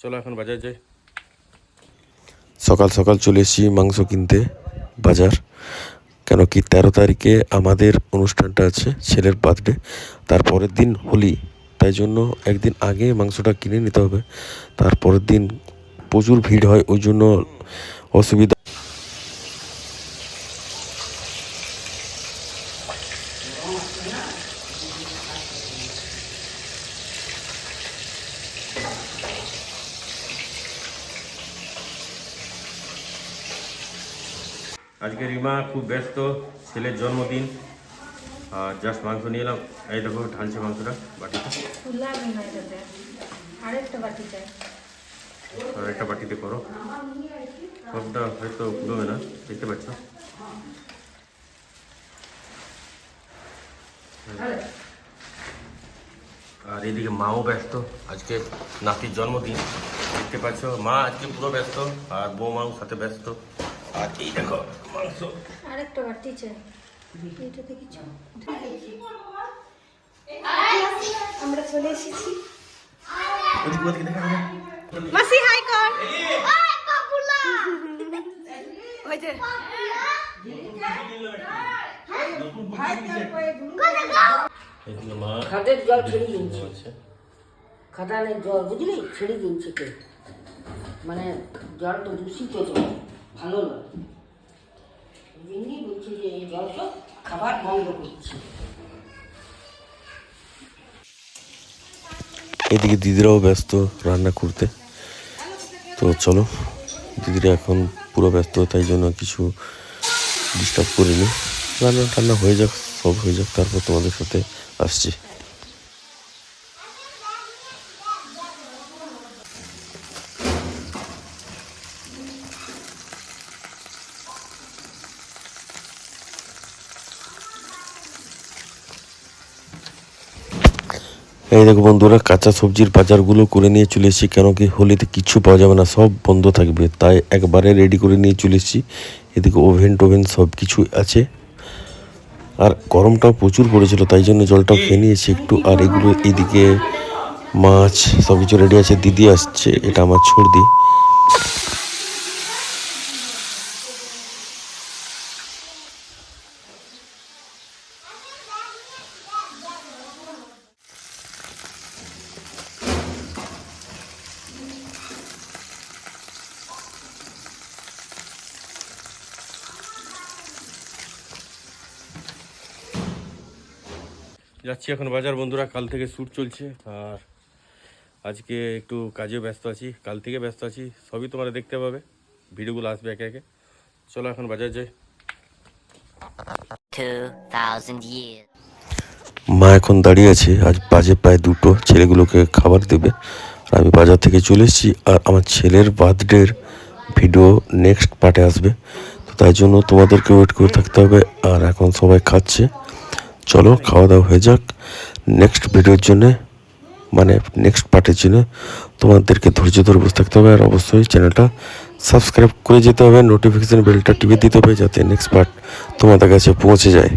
চলো এখন বাজার যাই। সকাল সকাল চলে এসেছি মাংস কিনতে বাজার। কেন কি তেরো তারিখে আমাদের অনুষ্ঠানটা আছে, ছেলের বার্থডে তারপরের দিন হোলি, তাই জন্য একদিন আগে মাংসটা কিনে নিতে হবে। তারপরের দিন প্রচুর ভিড় হয়, ওই জন্য অসুবিধা। আজকে রিমা খুব ব্যস্ত ছেলের জন্মদিন। আর জাস্ট মাংস নিয়ে এলাম। এই দেখো ঢালছে মাংসটা বাটিতে আর একটা বাটিতে। করো। সবটা হয়তো কুলোবে না দেখতে পাচ্ছ? আর এদিকে মাও ব্যস্ত আজকে নাতির জন্মদিন। দেখতে পাচ্ছ মা আজকে পুরো ব্যস্ত আর বৌমাও সাথে ব্যস্ত। আর এই দেখো। মাংস আরেকটা চাই এটাতে কিছু আমরা চলে এসেছি। মাসি হাই কর ওই যে। এদিকে জল ছেড়ে জল বুঝলি? ছেড়ে দিচ্ছে কে? মানে জল তো দূষিত জল। ভালো নয়। বলছে যে, এই খাবার বন্ধ করছে। এদিকে দিদিরাও ব্যস্ত রান্না করতে। তো চলো, দিদিরা এখন পুরো ব্যস্ত, তাই জন্য কিছু ডিস্টার্ব করিনি। রান্না টান্না হয়ে যাক, সব হয়ে যাক, তারপর তোমাদের সাথে আসছি। এই দেখো বন্ধুরা, কাঁচা সবজির বাজারগুলো করে নিয়ে চলে এসেছি, কেন কি হোলিতে কিছু পাওয়া যাবে না, সব বন্ধ থাকবে। তাই একবারে রেডি করে নিয়ে চলে এসেছি। এদিকে ওভেন টোভেন সব কিছু আছে। আর গরমটাও প্রচুর পড়েছিল, তাই জন্য জলটাও খেয়ে নিয়েছি একটু। আর এগুলো এদিকে মাছ সব কিছু রেডি আছে, দিদি আসছে, এটা আমার ছর্দি যাচ্ছি এখন বাজার বন্ধুরা। কাল থেকে শ্যুট চলছে। আর আজকে একটু কাজেও ব্যস্ত আছি। কাল থেকে ব্যস্ত আছি। সবই তোমরা দেখতে পাবে। ভিডিওগুলো আসবে একে একে। চলো এখন বাজার যাই। 2,000 years. মা এখন দাঁড়িয়ে আছে। আজ বাজে প্রায় দুটো। ছেলেগুলোকে খাবার দেবে। আর আমি বাজার থেকে চলে এসেছি। আর আমার ছেলের বার্থডের ভিডিও নেক্সট পার্টে আসবে। তো তাই জন্য তোমাদেরকে ওয়েট করে থাকতে হবে। আর এখন সবাই খাচ্ছে। চলো খাওয়া দাওয়া হয়ে যাক। নেক্সট ভিডিওর জন্যে মানে নেক্সট পার্টের জন্য তোমাদেরকে ধৈর্য ধরে বসে থাকতে হবে। আর অবশ্যই চ্যানেলটা সাবস্ক্রাইব করে যেতে হবে। নোটিফিকেশান বেলটা টিপে দিতে হবে যাতে নেক্সট পার্ট তোমাদের কাছে পৌঁছে যায়।